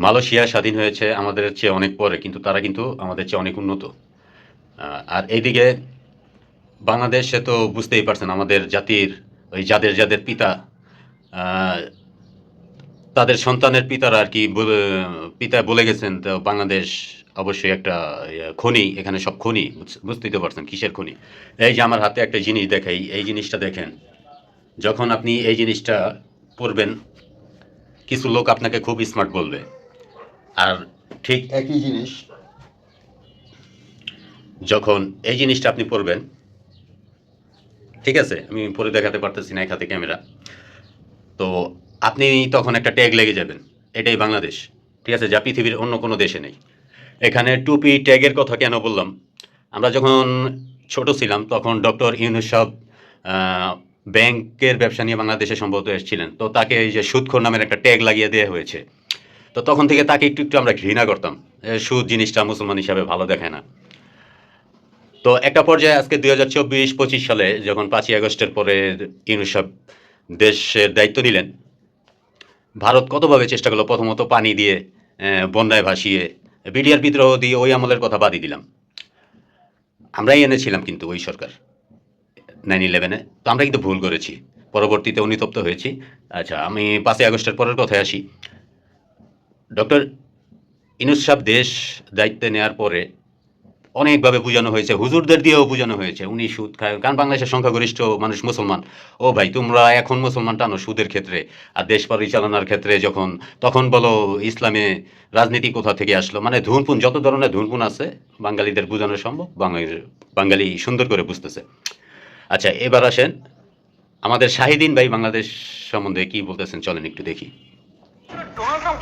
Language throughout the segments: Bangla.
মালয়েশিয়া স্বাধীন হয়েছে আমাদের চেয়ে অনেক পরে কিন্তু তারা কিন্তু আমাদের চেয়ে অনেক উন্নত। আর এইদিকে বাংলাদেশে তো বুঝতেই পারছেন আমাদের জাতির ওই যাদের যাদের পিতা তাদের সন্তানের পিতারা আর কি পিতা বলে গেছেন তো বাংলাদেশ অবশ্যই একটা ইয়ে, খনি এখানে সব খনি বুঝ- বুঝতেই তো পারছেন কিসের খনি। এই যে আমার হাতে একটা জিনিস দেখাই এই জিনিসটা দেখেন যখন আপনি এই জিনিসটা পড়বেন কিছু লোক আপনাকে খুব স্মার্ট বলবে। আর ঠিক একই জিনিস। যখন এই জিনিসটা আপনি পড়বেন ঠিক আছে আমি পরে দেখাতে পারতেছি না এক হাতে ক্যামেরা তো আপনি তখন একটা ট্যাগ লেগে যাবেন এটাই বাংলাদেশ ঠিক আছে যা পৃথিবীর অন্য কোনো দেশে নেই। এখানে টুপি ট্যাগের কথা কেন বললাম? আমরা যখন ছোট ছিলাম তখন ডক্টর ইউনুস আহ, ব্যাংকের ব্যবসা নিয়ে বাংলাদেশে সম্ভবত এসেছিলেন তো তাকে এই যে সুদখোর নামের একটা ট্যাগ লাগিয়ে দেওয়া হয়েছে। তো তখন থেকে তাকে একটু একটু আমরা ঘৃণা করতাম। সুদ জিনিসটা মুসলমান হিসাবে ভালো দেখায় না। তো একটা পর্যায়ে আজকে দুই হাজার চব্বিশ, পঁচিশ সালে যখন পাঁচই আগস্টের পরে ইউনুস দেশের দায়িত্ব নিলেন, ভারত কতভাবে চেষ্টা করল? প্রথমত পানি দিয়ে বন্যায় ভাসিয়ে, বিডিআর বিদ্রোহ দিয়ে ওই আমলের কথা বাদই দিলাম। আমরাই এনেছিলাম কিন্তু ওই সরকার নাইন ইলেভেনে তো আমরা কিন্তু ভুল করেছি। পরবর্তীতে অনুতপ্ত হয়েছি। আচ্ছা আমি পাঁচই আগস্টের পরের কথায় আসি। ডক্টর ইনুস সাহেব দেশ দায়িত্বে নেওয়ার পরে অনেকভাবে বোঝানো হয়েছে, হুজুরদের দিয়েও বোঝানো হয়েছে। উনি সুদ খায়, কারণ বাংলাদেশের সংখ্যাগরিষ্ঠ মানুষ মুসলমান। ও ভাই, তোমরা এখন মুসলমান টানো সুদের ক্ষেত্রে। আর দেশ পরিচালনার ক্ষেত্রে যখন, তখন বলো ইসলামে রাজনীতি কোথা থেকে আসলো? মানে ধুনপুন, যত ধরনের ধুনপুন আছে, বাঙালিদের বোঝানো সম্ভব বাঙালি বাঙালি সুন্দর করে বুঝতেছে। আচ্ছা এবার আসেন আমাদের শাহিদিন ভাই বাংলাদেশ সম্বন্ধে কি বলতেছেন, চলেন একটু দেখি।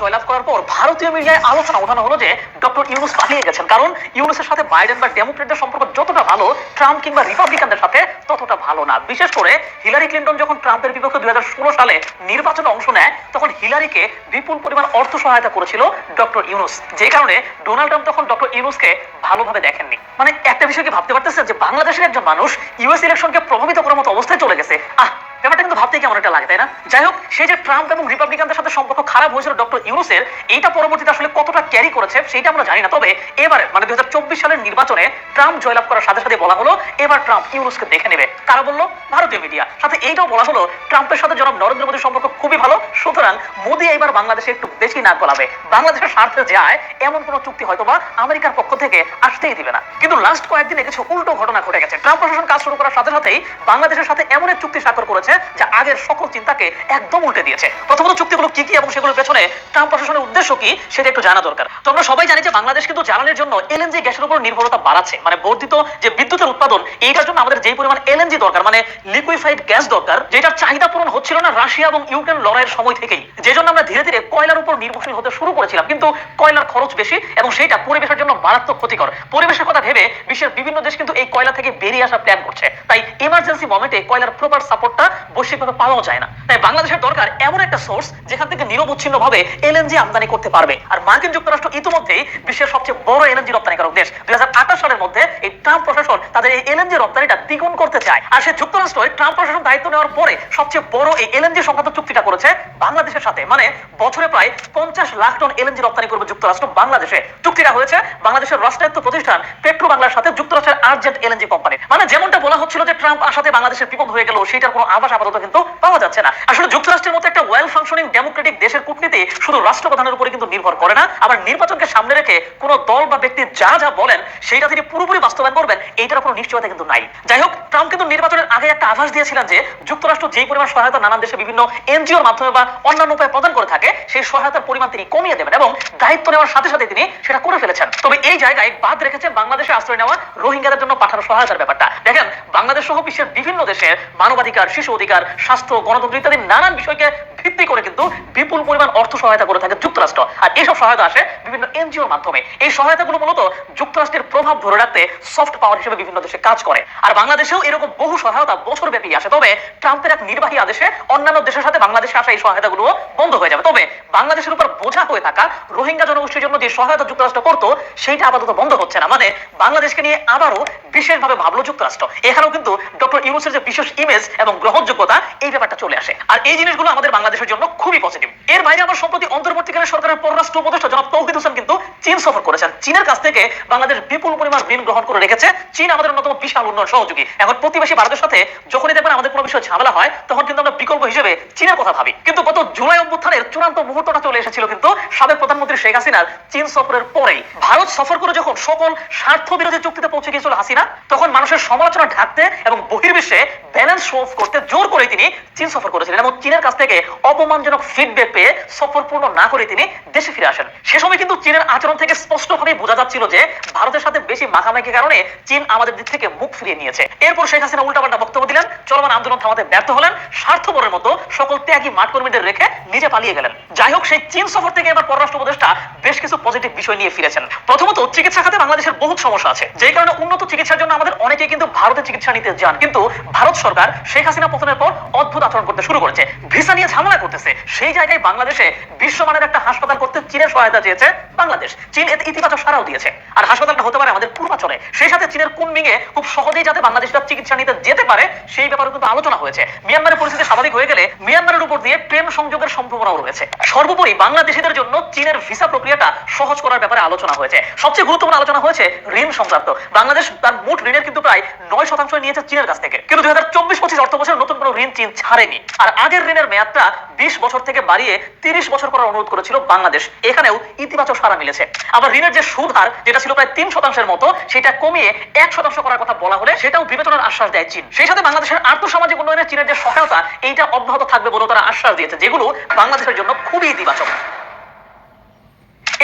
জয়লাভ করার পর ভারতীয় মিডিয়ায় আলোচনা ওঠানো হলো যে ডক্টর ইউনুস পালিয়ে গেছেন। কারণ ইউনুসের সাথে বাইডেন বা ডেমোক্রেটদের সম্পর্ক যতটা ভালো, ট্রাম্প কিংবা রিপাবলিকানদের সাথে ততটা ভালো না। বিশেষ করে হিলারি ক্লিন্টন যখন ট্রাম্পের বিপক্ষে দুই সালে নির্বাচনে অংশ নেয়, তখন হিলারিকে বিপুল পরিমাণ অর্থ সহায়তা করেছিল ডক্টর ইউনুস। যে কারণে ডোনাল্ড ট্রাম্প তখন ডক্টর ইউনুসকে ভালোভাবে দেখেননি। মানে একটা বিষয় কি ভাবতে পারতেছে যে বাংলাদেশের একজন মানুষ ইউএস ইলেকশনকে প্রভাবিত করার মতো অবস্থায় চলে গেছে? আহ ব্যাপারটা কিন্তু ভাবতেই কেমন একটা লাগে, তাই না? যাই হোক, সে যে ট্রাম্প এবং রিপাবলিকানদের সাথে সম্পর্ক খারাপ হয়েছিল ডক্টর ইউনুসের এইটা পরবর্তীতে আসলে কতটা ক্যারি করেছে সেটা আমরা জানি না। তবে এবারে মানে দুই হাজার চব্বিশ সালের নির্বাচনে ট্রাম্প জয়লাভ করার সাথে সাথে বলা হলো, এবার ট্রাম্প ইউনুসকে দেখে নেবে। কারা বলল? ভারতীয় মিডিয়া সাথে এইটাও বলা হলো, ট্রাম্পের সাথে জনাব নরেন্দ্র মোদীর সম্পর্ক খুবই ভালো, সুতরাং মোদী এবার বাংলাদেশে একটু বেশি নাক গলাবে। বাংলাদেশের স্বার্থে যায়, এমন কোনো চুক্তি হয়তো বা আমেরিকার পক্ষ থেকে আসতেই দিবে না। কিন্তু লাস্ট কয়েকদিনে কিছু উল্টো ঘটনা ঘটে গেছে। ট্রাম্প প্রশাসন কাজ শুরু করার সাথে সাথেই বাংলাদেশের সাথে এমন এক চুক্তি স্বাক্ষর করেছে যা আগের সকল চিন্তাকে একদম উল্টে দিয়েছে। প্রথমত চুক্তিগুলো কি কি এবং সেগুলোর পেছনে ট্রাম্প প্রশাসনের উদ্দেশ্য কি, সেটা একটু জানা দরকার। তো আমরা সবাই জানি যে বাংলাদেশ কিন্তু জ্বালানির জন্য এলএনজি গ্যাসের উপর নির্ভরতা বাড়াচ্ছে। মানে বর্ধিত যে বিদ্যুতের উৎপাদন, এইটার জন্য আমাদের যেই পরিমাণ এলএনজি দরকার মানে লিকুইফাইড গ্যাস দরকার, যেটার চাহিদা পূরণ হচ্ছিল না রাশিয়া এবং ইউক্রেন লড়াইয়ের সময় থেকেই। যে জন্য আমরা ধীরে ধীরে কয়লার উপর নির্ভরশীল হতে শুরু করেছিলাম। কিন্তু কয়লার খরচ বেশি এবং সেটা পরিবেশের জন্য মারাত্মক ক্ষতিকর। পরিবেশের কথা ভেবে বিশ্বের বিভিন্ন দেশ কিন্তু এই কয়লা থেকে বেরিয়ে আসার প্ল্যান করছে। তাই ইমার্জেন্সি মোমেন্টে কয়লার প্রপার সাপোর্টটা বৈশ্বিকভাবে পাওয়াও যায় না। তাই বাংলাদেশের দরকার এমন একটা সোর্স যেখান থেকে নিরবচ্ছিন্ন ভাবে এলএনজি আমদানি করতে পারবে। আর মার্কিন যুক্তরাষ্ট্র ইতিমধ্যেই বিশ্বের সবচেয়ে বড় এলএনজি রপ্তানিকারক দেশ। দুই সালের মধ্যে এই ট্রাম্প প্রশাসন তাদের এই এলএনজি রপ্তানিটা দ্বিগুণ করতে চায়। আর সে যুক্তরাষ্ট্র ট্রাম্প প্রশাসন দায়িত্ব নেওয়ার পরে সবচেয়ে বড় এই এলএনজি সংক্রান্ত চুক্তিটা করেছে বাংলাদেশের সাথে। মানে বছরে প্রায় পঞ্চাশ লাখ টন এলএনজি রপ্তানি করবে যুক্তরাষ্ট্র বাংলাদেশে। চুক্তিটা হয়েছে বাংলাদেশের রাষ্ট্রায়ত্ত প্রতিষ্ঠান পেট্রো বাংলার সাথে যুক্তরাষ্ট্রের আর্জেন্ট এলএনজি কোম্পানি মানে যেমনটা বলা হচ্ছিল যে ট্রাম্প আসাতে বাংলাদেশের বিপদ হয়ে গেল সেটার কোনো আভাস আপাতত কিন্তু পাওয়া যাচ্ছে না। আসলে যুক্তরাষ্ট্রের মতো ওয়েল ফাংশনিং ডেমোক্রেটিক দেশের কূটনীতি শুধু রাষ্ট্রপ্রধানের উপরে কিন্তু নির্ভর করে না। আবার নির্বাচনকে সামনে রেখে কোনো দল বা ব্যক্তি যা যা বলেন, সেইটা তিনি পুরোপুরি বাস্তবায়ন করবেন, এইটার কোনো নিশ্চয়তা কিন্তু নাই। যাই হোক, ট্রাম্প কিন্তু নির্বাচনের আগে একটা আভাস দিয়েছিলেন যে, যুক্তরাষ্ট্র যেই পরিমাণ সহায়তা নানান দেশে বিভিন্ন এনজিওর মাধ্যমে বা অন্যান্য উপায়ে প্রদান করে থাকে, সেই সহায়তার পরিমাণ তিনি কমিয়ে দেবেন এবং দায়িত্ব নেওয়ার সাথে সাথে তিনি সেটা করে ফেলেছেন। তবে এই জায়গায় বাদ রেখেছেন বাংলাদেশে আশ্রয় নেওয়া রোহিঙ্গাদের জন্য পাঠানো সহায়তার ব্যাপারটা। দেখেন, বাংলাদেশ সহ বিশ্বের বিভিন্ন দেশের মানবাধিকার, শিশু অধিকার, স্বাস্থ্য, গণতন্ত্র ইত্যাদি নানান বিষয়কে ভিত্তি করে কিন্তু বিপুল পরিমাণ অর্থ সহায়তা করে থাকে যুক্তরাষ্ট্র। আর এইসব সহায়তা আসে বিভিন্ন এনজিওর মাধ্যমে। এই সহায়তাগুলো মূলত যুক্তরাষ্ট্রের প্রভাব ধরে রাখতে সফট পাওয়ার হিসেবে বিভিন্ন দেশে কাজ করে। আর বাংলাদেশেও এরকম বহু সহায়তা বছর ব্যাপী আসে। তবে ট্রাম্পের এক নির্বাহী আদেশে অন্যান্য দেশের সাথে বাংলাদেশে আসা এই সহায়তাগুলো বন্ধ হয়ে যাবে। তবে বাংলাদেশের উপর বোঝা হয়ে থাকা রোহিঙ্গা জনগোষ্ঠীর জন্য যে সহায়তা যুক্তরাষ্ট্র করতো, সেইটা আপাতত বন্ধ হচ্ছে না। মানে বাংলাদেশকে নিয়ে আবারও বিশেষভাবে ভাবলো যুক্তরাষ্ট্র। এখানেও কিন্তু ডক্টর ইউনুসের যে বিশেষ ইমেজ এবং গ্রহণযোগ্যতা, এই ব্যাপারটা চলে আসে। আর এই জিনিসগুলো আমাদের বাংলাদেশ বাংলাদেশের জন্য খুবই পজিটিভ এর বাইরে আমার সম্প্রতি অন্তর্বর্তীকালীন সরকারের পররাষ্ট্র উপদেষ্টা জনাব তৌহিদ হোসেন কিন্তু চীন সফর করেছেন। চীনের কাছ থেকে বাংলাদেশ বিপুল পরিমাণ ঋণ গ্রহণ করে রেখেছে। চীন আমাদের অন্যতম বিশাল উন্নয়ন সহযোগী। এখন প্রতিবেশী ভারতের সাথে যখনই দেখবেন আমাদের কোনো বিষয় ঝামেলা হয়, তখন কিন্তু আমরা বিকল্প হিসেবে চীনের কথা ভাবি। কিন্তু গত জুলাই অভ্যুত্থানের চূড়ান্ত মুহূর্তটা চলে এসেছিল কিন্তু সাবেক প্রধানমন্ত্রী শেখ হাসিনার চীন সফরের পরেই। ভারত সফর করে যখন সকল স্বার্থ বিরোধী চুক্তিতে পৌঁছে গিয়েছিল হাসিনা, তখন মানুষের সমালোচনা ঢাকতে এবং বহির্বিশ্বে ব্যালেন্স শো করতে জোর করে তিনি চীন সফর করেছিলেন এবং চীনের কাছ থেকে অপমানজনক ফিডব্যাক পেয়ে সফর পূর্ণ না করে তিনি দেশে ফিরে আসেন। সে সময় কিন্তু চীনের আচরণ থেকে স্পষ্টভাবে বোঝা যাচ্ছিল যে ভারতের সাথে বেশি মাখামাখির কারণে চীন আমাদের দিক থেকে মুখ ফিরিয়ে নিয়েছে। এরপর শেখ হাসিনা উল্টাপাল্টা বক্তব্য দিলেন, চলমান আন্দোলন থামাতে ব্যর্থ হলেন, স্বার্থপরের মতো সকল ত্যাগী মাঠ কর্মীদের রেখে নিজে পালিয়ে গেলেন। যাই হোক, সেই চীন সফর থেকে এবার পররাষ্ট্র উপদেষ্টা বেশ কিছু পজিটিভ বিষয় নিয়ে ফিরেছেন। প্রথমত, চিকিৎসা খাতে বাংলাদেশের বহুত সমস্যা আছে। যে কারণে উন্নত চিকিৎসার জন্য আমাদের অনেকেই কিন্তু ভারতে চিকিৎসা নিতে যান। কিন্তু ভারত সরকার শেখ হাসিনা পতনের পর অদ্ভুত আচরণ করতে শুরু করেছে। ভিসা নিয়ে ঝামেলা করতেছে। সেই জায়গায় বাংলাদেশে বিশ্বমানের একটা হাসপাতাল করতে চীনের সহায়তা চেয়েছে বাংলাদেশ। চীন এতে ইতিবাচক সারাও দিয়েছে। আর হাসপাতালটা হতে পারে আমাদের পূর্বাচলে। সেই সাথে চীনের কুনমিংয়ে খুব সহজেই যাতে বাংলাদেশটা চিকিৎসা নিতে যেতে পারে, সেই ব্যাপারে কিন্তু আলোচনা হয়েছে। মিয়ানমারের পরিস্থিতি স্বাভাবিক হয়ে গেলে মিয়ানমারের উপর দিয়ে ট্রেন সংযোগের সম্ভাবনাও রয়েছে। সর্বোপরি বাংলাদেশিদের জন্য চীনের ভিসা প্রক্রিয়াটা সহজ করার ব্যাপারে আলোচনা হয়েছে। সবচেয়ে গুরুত্বপূর্ণ আলোচনা হয়েছে ঋণ সংক্রান্ত। বাংলাদেশ তার মোট ঋণের কিন্তু প্রায় নয় শতাংশ নিয়েছে চীনের কাছ থেকে। কিন্তু দুই হাজার চব্বিশ পঁচিশ অর্থ বছর নতুন কোনো ঋণ চীন ছাড়েনি। আর আগের ঋণের মেয়াদটা বিশ বছর থেকে বাড়িয়ে তিরিশ বছর করার অনুরোধ করেছিল বাংলাদেশ। এখানেও ইতিবাচক সারা মিলেছে। আবার ঋণের যে সুদ হার যেটা ছিল প্রায় তিন শতাংশের মতো, সেটা কমিয়ে এক শতাংশ করার কথা বলা হলে সেটাও বিবেচনার আশ্বাস দেয় চীন। সেই সাথে বাংলাদেশের আর্থসামাজিক উন্নয়নে চীনের যে সহায়তা, এইটা অব্যাহত থাকবে বলেও তারা আশ্বাস দিয়েছে, যেগুলো বাংলাদেশের জন্য খুবই ইতিবাচক।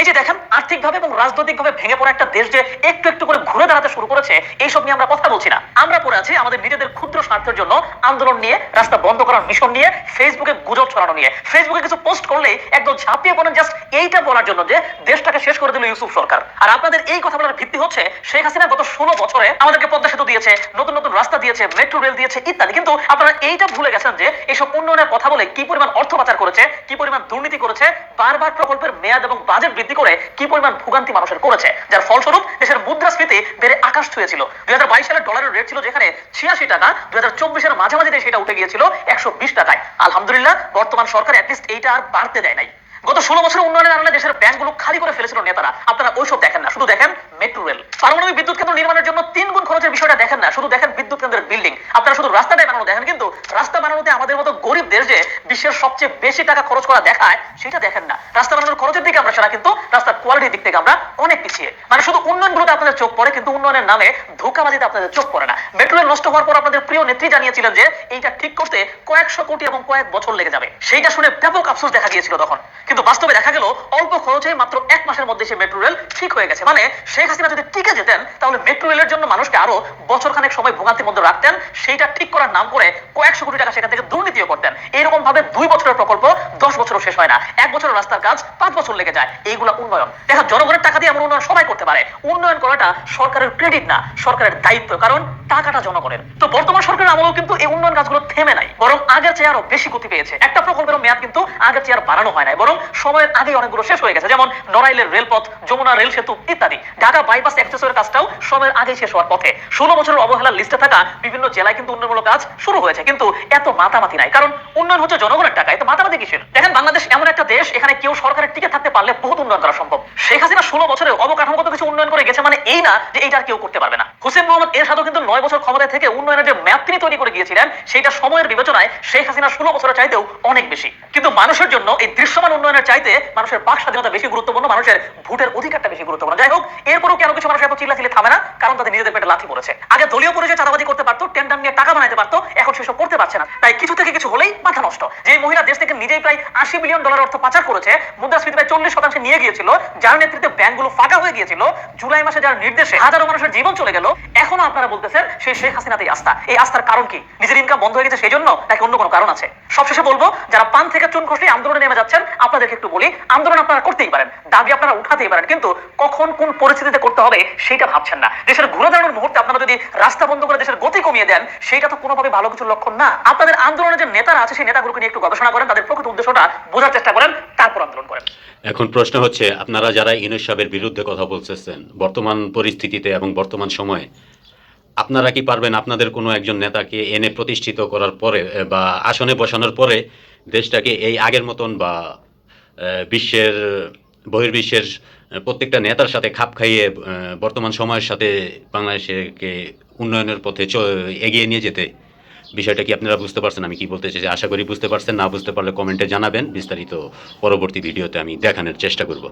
এই যে দেখেন, আর্থিকভাবে এবং রাজনৈতিকভাবে ভেঙে পড়া একটা দেশ যে একটু একটু করে ঘুরে দাঁড়াতে শুরু করেছে, এইসব নিয়ে আমরা কথা বলছি না। আমরা পড়ে আছি আমাদের নিজেদের ক্ষুদ্র স্বার্থের জন্য আন্দোলন নিয়ে, রাস্তা বন্ধ করার মিশন নিয়ে, ফেসবুকে গুজব ছড়ানো নিয়ে। ফেসবুকে কিছু পোস্ট করলেই একদম ঝাঁপিয়ে পড়েন জাস্ট এইটা বলার জন্য যে দেশটাকে শেষ করে দিল ইউসুফ সরকার। আর আপনাদের এই কথা বলার ভিত্তি হচ্ছে, শেখ হাসিনা গত ষোলো বছরে আমাদেরকে পদ্মা সেতু দিয়েছে, নতুন নতুন রাস্তা দিয়েছে, মেট্রো রেল দিয়েছে, ইত্যাদি। কিন্তু আপনারা এইটা ভুলে গেছেন যে এইসব উন্নয়নের কথা বলে কি পরিমাণ অর্থ পাচার করেছে, কি পরিমাণ দুর্নীতি করেছে, বারবার প্রকল্পের মেয়াদ এবং বাজেট বৃদ্ধি করে কি পরিমাণ ভোগান্তি মানুষের করেছে, যার ফলস্বরূপ দেশের মুদ্রাস্ফীতি বেড়ে আকাশ ছুঁয়েছিল। দুই হাজার বাইশ সালের ডলারের রেট ছিল যেখানে ছিয়াশি টাকা দুই হাজার চব্বিশের মাঝামাঝিতে সেটা উঠে গিয়েছিল একশো বিশ টাকায়। আলহামদুলিল্লাহ, বর্তমান সরকার অ্যাটলিস্ট এইটা আর বাড়তে দেয় নাই। গত ষোলো বছরের উন্নয়নের কারণে দেশের ব্যাংকগুলো খালি করে ফেলেছিল নেতারা। আপনারা ওইসব দেখেন না, শুধু দেখেন মেট্রো রেল পারমাণবিক বিদ্যুৎ কেন্দ্র নির্মাণের জন্য তিন গুণ খরচের বিষয়টা দেখেন না, শুধু দেখেন বিদ্যুৎ কেন্দ্রের বিল্ডিং আপনারা শুধু রাস্তাটাই বানানো দেখেন, কিন্তু রাস্তা বানানোতে আমাদের মতো গরিব দেশ যে বিশ্বের সবচেয়ে বেশি টাকা খরচ করা দেখায়, সেটা দেখেন না। রাস্তা বানানোর খরচের দিকে আমরা সেটা কিন্তু রাস্তার কোয়ালিটির দিক থেকে আমরা অনেক পিছিয়ে। মানে শুধু উন্নয়নগুলোতে আপনাদের চোখ পড়ে, কিন্তু উন্নয়নের নামে ধোকাবাজিতে আপনাদের চোখ পড়ে না। মেট্রো রেল নষ্ট হওয়ার পর আপনাদের প্রিয় নেত্রী জানিয়েছিলেন যে, এইটা ঠিক করতে কয়েকশো কোটি এবং কয়েক বছর লেগে যাবে। সেইটা শুনে ব্যাপক আফসোস দেখা গিয়েছিল তখন। কিন্তু বাস্তবে দেখা গেল, অল্প খরচে মাত্র এক মাসের মধ্যে সে মেট্রো রেল ঠিক হয়ে গেছে। মানে শেখ হাসিনা যদি টিকে যেতেন, তাহলে মেট্রো রেলের জন্য মানুষকে আরও বছর খানেক সময় ভোগান্তির মধ্যে রাখতেন। সেইটা ঠিক করার নাম করে কয়েকশো কোটি টাকা সেখান থেকে দুর্নীতিও করতেন। এইরকম ভাবে দুই বছরের প্রকল্প দশ বছরও শেষ হয় না। এক বছরের রাস্তার কাজ পাঁচ বছর লেগে যায়। এইগুলা উন্নয়ন। দেখা, জনগণের টাকা দিয়ে আমরা উন্নয়ন সবাই করতে পারে। উন্নয়ন করাটা সরকারের ক্রেডিট না, সরকারের দায়িত্ব, কারণ টাকাটা জনগণের। তো বর্তমান সরকারের আমলেও কিন্তু এই উন্নয়ন কাজগুলো থেমে নাই, বরং আগের চেয়ে আরও বেশি গতি পেয়েছে। একটা প্রকল্পের মেয়াদ কিন্তু আগের চেয়ে আর বাড়ানো হয় নাই, বরং সময়ের আগেই অনেকগুলো শেষ হয়ে গেছে, যেমন নড়াইলের রেলপথ, যমুনা রেল সেতু ইত্যাদি। ঢাকা বাইপাস এক্সপ্রেসওয়ের কাজটাও সময়ের আগেই শেষ হওয়ার পথে। ষোলো বছরের অবহেলার লিস্টে থাকা বিভিন্ন জেলায় কিন্তু উন্নয়নমূলক কাজ শুরু হয়েছে, কিন্তু এত মাতামাতি নাই, কারণ উন্নয়ন হচ্ছে জনগণের টাকা, এত মাতামাতি কিসের? দেখেন, বাংলাদেশ এমন একটা দেশ, এখানে কেউ সরকারের টিকে থাকতে পারলে বহুত উন্নয়ন করা সম্ভব। শেখ হাসিনা ষোলো বছরে অবকাঠামোগত কিছু উন্নয়ন করে গেছে মানে এই না যে এইটা কেউ করতে পারবে না। হোসেন মোহাম্মদ এরশাদও কিন্তু নয় বছর ক্ষমতায় থেকে উন্নয়নের যে ম্যাপ তিনি তৈরি করে গিয়েছিলেন সেটা সময়ের বিবেচনায় শেখ হাসিনা ষোলো বছরের চাইতেও অনেক বেশি। কিন্তু মানুষের জন্য এই দৃশ্যমান উন্নয়নের চাইতে মানুষের বাক স্বাধীনতা বেশি গুরুত্বপূর্ণ, মানুষের ভোটের অধিকারটা বেশি গুরুত্বপূর্ণ। যাই হোক, এরপরও কেন কিছু মানুষ এত চিল্লাচিল্লি থামে না? কারণ তাদের নিজেদের পেটে লাথি পড়েছে। আগে দলীয় পরিচয় চাঁদাবাজি করতে পারতো টেন্ডার নিয়ে টাকা বানাইতে পারতো, এখন সেসব করতে পারছে না। তাই কিছু থেকে কিছু হলেই মাথা নষ্ট। যে মহিলা দেশ থেকে নিজেই প্রায় আশি বিলিয়ন ডলার অর্থ পাচার করেছে, মুদ্রাস্ফীতি প্রায় চল্লিশ শতাংশে নিয়ে গিয়েছিল যার নেতৃত্বে ব্যাংকগুলো ফাঁকা হয়ে গিয়েছিল, জুলাই মাসে যার নির্দেশে হাজারো মানুষের জীবন চলে গেল, এখনও আপনারা বলতেছেন সেই শেখ হাসিনাতেই আস্থা। এই আস্থার কারণ কি? নিজের ইনকাম বন্ধ হয়ে গেছে সেই জন্য নাকি অন্য কোনো কারণ আছে? সবশেষে বলব, যারা পান থেকে চুন খসে আন্দোলনে নেমে যাচ্ছেন, আপনাদেরকে একটু বলি, আন্দোলন আপনারা করতেই পারেন, দাবি আপনারা উঠাতেই পারেন, কিন্তু কখন কোন পরিস্থিতিতে করতে হবে সেটা ভাবছেন না। দেশের ঘুরে দাঁড়ানোর মুহূর্তে আপনারা যদি রাস্তা বন্ধ করে দেশের গতি কমিয়ে দেন, সেটা তো কোনোভাবে ভালো কিছু লক্ষণ না। আপনাদের আন্দোলনের যে নেতারা আছে, সেই নেতাগুলোকে নিয়ে একটু গবেষণা করেন, তাদের প্রকৃত উদ্দেশ্যটা বোঝার চেষ্টা করেন তারপর আন্দোলন করেন। এখন প্রশ্ন হচ্ছে, আপনারা যারা ইউনুস সাহেবের বিরুদ্ধে কথা বলতেছেন, বর্তমান পরিস্থিতিতে এবং বর্তমান সময়ে, আপনারা কি পারবেন আপনাদের কোনো একজন নেতাকে এনে প্রতিষ্ঠিত করার পরে বা আসনে বসানোর পরে দেশটাকে এই আগের মতন বা বিশ্বের, বহির্বিশ্বের প্রত্যেকটা নেতার সাথে খাপ খাইয়ে বর্তমান সময়ের সাথে বাংলাদেশকে উন্নয়নের পথে এগিয়ে নিয়ে যেতে বিষয়টা কি আপনারা বুঝতে পারছেন? আমি কি বলতে চাইছি আশা করি বুঝতে পারছেন, না বুঝতে পারলে কমেন্টে জানাবেন। বিস্তারিত পরবর্তী ভিডিওতে আমি দেখানোর চেষ্টা করব।